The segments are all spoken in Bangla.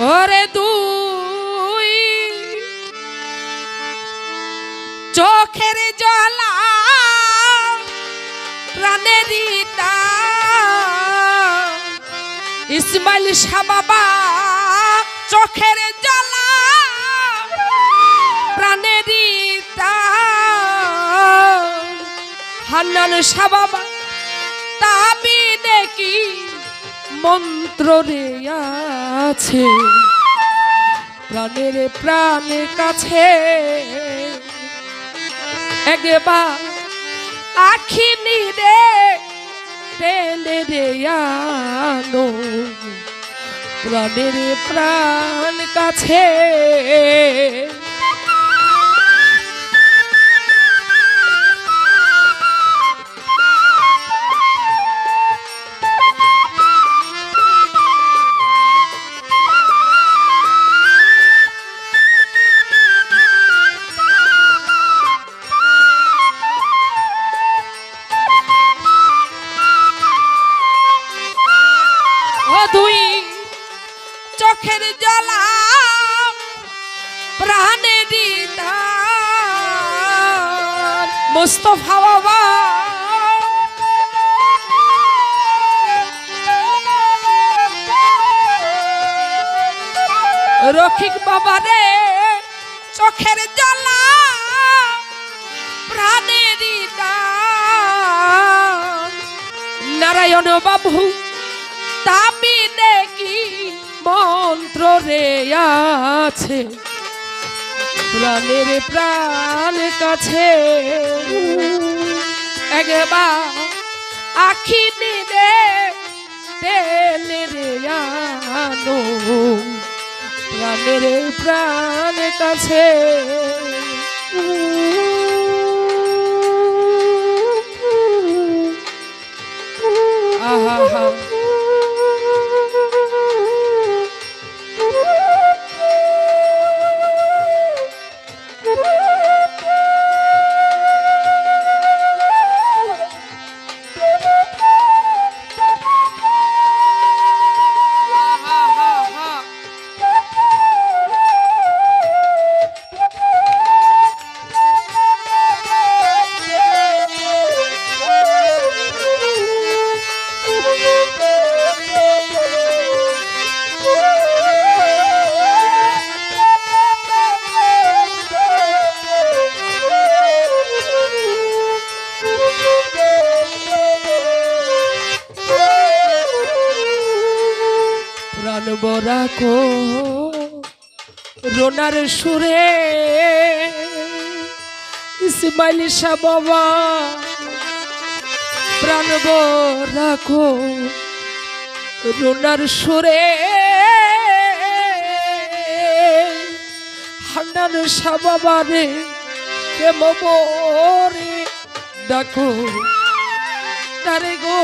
ওরে দুই। চোখের জলা প্রাণের ইসমাইল শাহ বাবা, চোখের জলা প্রাণের হান্নান শাহ বাবা তাবি দেখি মন্ত্র রে আছে প্রাণের প্রাণের কাছে। আখি নিরে টেনে রে আনো প্রাণের প্রাণ কাছে। মুস্তফা বাবা রফিক বাবা রে চোখের জলা প্রাণে দিদার নারায়ণ বাবু তাবি দেখি মন্ত্র রে আছে। প্রাণের প্রাণ কাছে। একবার আখি রে আনো প্রাণের প্রাণ কাছে। আহা হা বরা কো রোনার সুরে ইসমাইল শাহ বাবা, প্রাণ কো রোনার সুরে হান্নান শাহ বাবা রে বরে ডাকো। তারে গো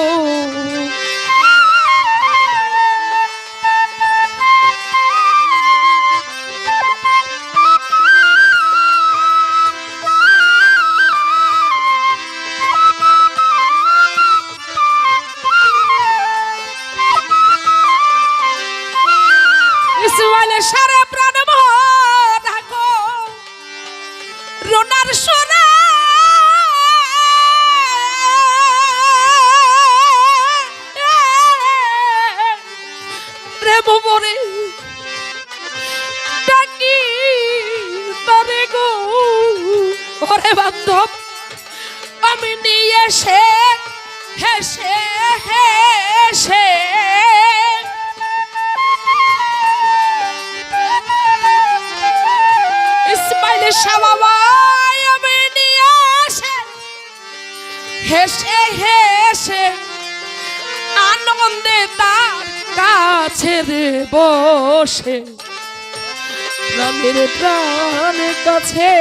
আমি নিয়ে সে হেসে হেসে। ইসমাইল শাবাবাই আমি নিয়ে আসে। হেসে হেসে, আনন্দে তার কাছে রে বসে প্রাণের প্রাণ কাছে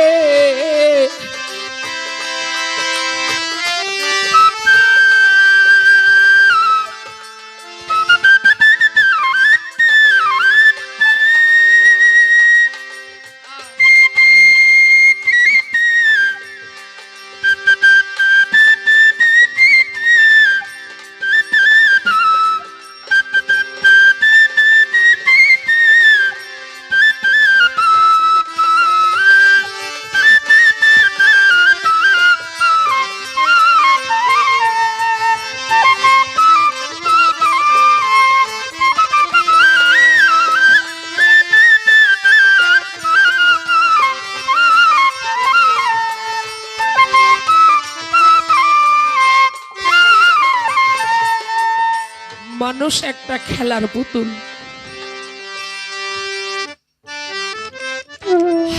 মানুষ একটা খেলার পুতুল।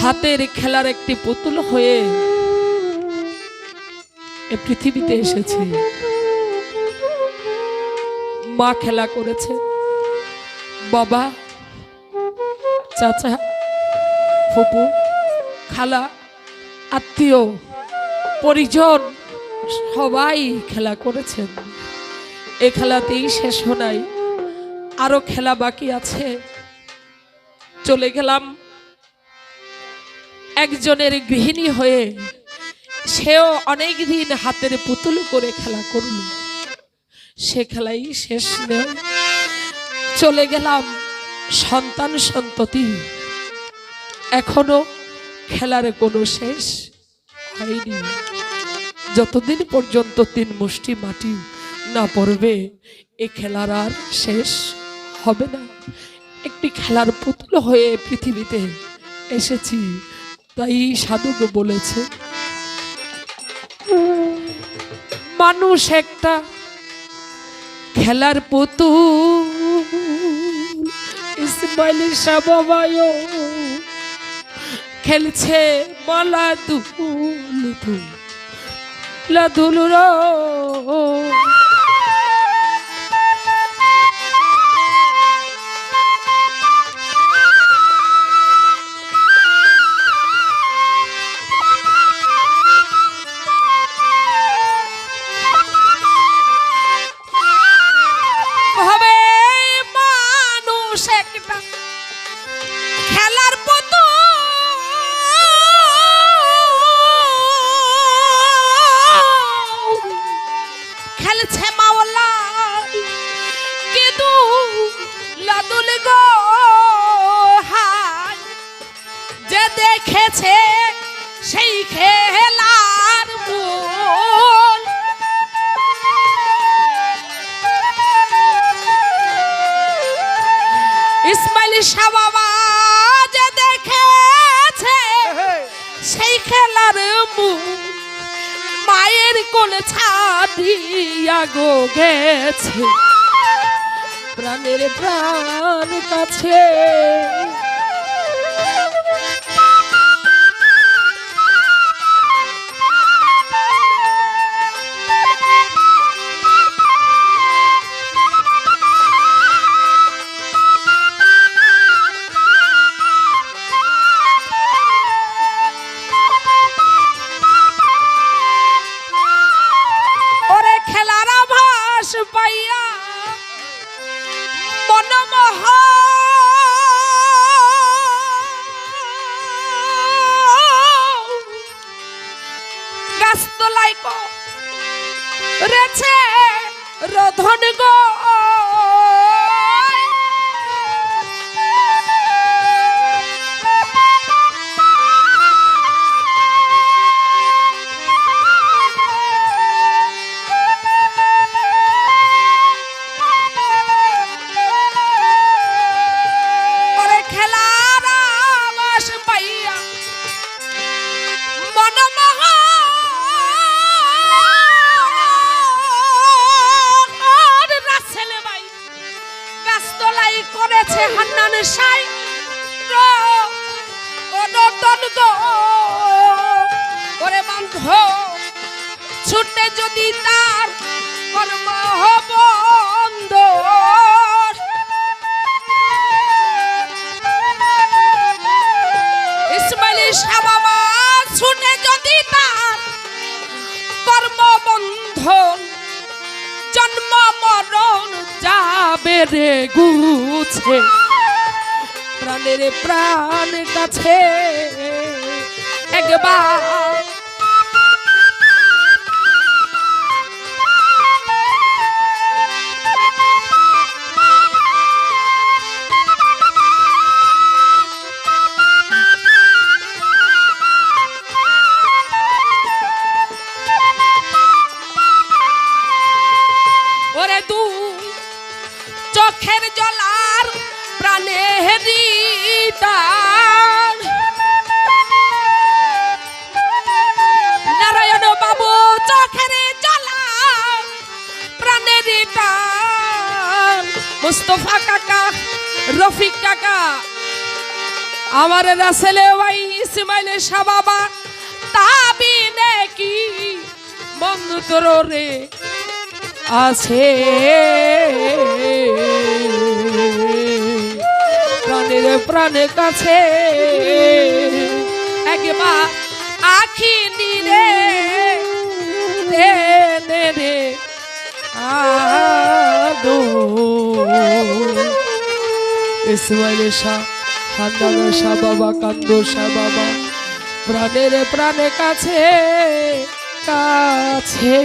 হাতের খেলার একটি পুতুল হয়ে এ পৃথিবীতে এসেছে। মা খেলা করেছে। বাবা, চাচা, ফুপু, খালা, আত্মীয়, পরিজন সবাই খেলা করেছেন। এ খেলাতেই শেষ নাই আরও খেলা বাকি আছে। চলে গেলাম একজনের গৃহিণী হয়ে। সেও অনেক দিন হাতের পুতুল করে খেলা করল। সে খেলাই শেষ নেই। চলে গেলাম সন্তান সন্ততি। এখনও খেলার কোনো শেষ হয়নি। যতদিন পর্যন্ত তিন মুষ্টি মাটি না পড়বে, এ খেলার আর শেষ হবে না। একটি খেলার পুতুল হয়ে পৃথিবীতে এসেছি, তাই সাধুক বলেছে। মানুষ একটা খেলার পুতুল, ইসমাইল সাবাবায় খেলছে মালা দুল দুল লাদুল শাহ বাবা যে দেখেছে। সেই খেলার মায়ের কোলে ছাড়িয়া গো গেছে। প্রাণের প্রাণ কাছে রধন গো প্রাণ কাছে একবার। চোখের জলার মুস্তফা কাকা, রফিক কাকা, আমার রাসেলে ভাই ইসমাইলে শাহ বাবা তাবি নাকি বন্ধু তোর রে আছে? প্রাণের কাছে। একবার আখি নিরে রে রে বাবা, কান্দ শাহ বাবা, প্রাণের প্রাণের কাছে কাছে।